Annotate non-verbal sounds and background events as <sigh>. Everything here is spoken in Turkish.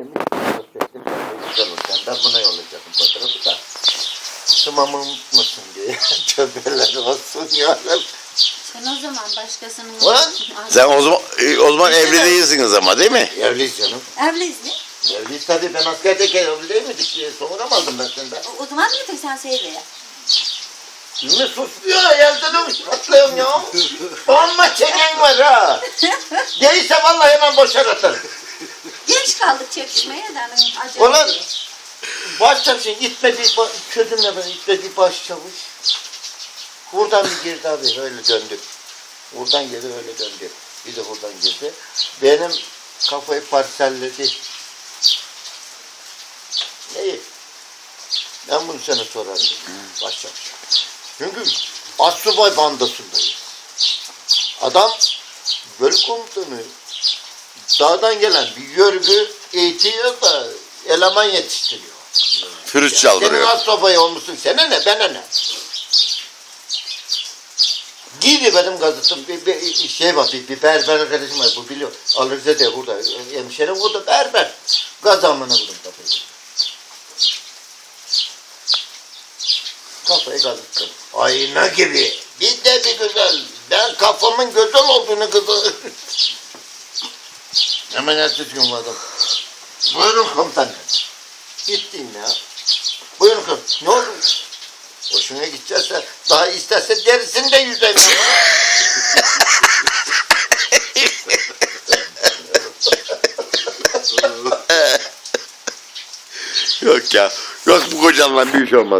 neymiş? Sosyettim. Güzel olacak. Ben buna yollayacaktım fotoğrafı da. Tamamı unutmasın diye. Tövbeler olsun ya. Sen o zaman başkasının... Ulan! Sen o zaman, e, o zaman evli değilsiniz ama değil mi? Evliyiz canım. Evliyiz mi? Evliyiz tabii. Ben askerdeyken evli değil miydik? Aldım ben senden? O, o zaman getir sen Seyre'ye. Ne susmuyor evde de patlıyorum ya. <laughs> Amma çeken var ha. Değilse vallahi hemen boşar atarım. Geç kaldık çekişmeye de. acele Ulan değil. başçavuşun gitmediği ba- çözümle ben gitmediği başçavuş. Buradan bir girdi abi öyle döndük. Buradan girdi öyle döndü. Bir de buradan girdi. Benim kafayı parselledi. Neyi? Ben bunu sana sorarım. Başçavuş. Çünkü Assubay bandasındayız. Adam bölük komutanı dağdan gelen bir yörgü eğitiyor da eleman yetiştiriyor. Pürüz Senin çaldırıyor. Assubay olmuşsun sana ne bana ne? Giydi benim gazetem bir, bir şey var bir, bir berber arkadaşım var bu biliyor. Alırza de burada hemşerim o da berber. Gazamını vurdum kafayı. Kafayı kazıttım. Ayna gibi. Bir de bir güzel. Ben kafamın güzel olduğunu kızı. <laughs> Hemen ertesi gün vardım. Buyurun komutanım. Gittim ya. Buyurun komutanım. Ne oldu? Hoşuna gidecekse daha isterse derisini de yüzeyim. Yok ya. Yok bu kocanla bir iş olmaz.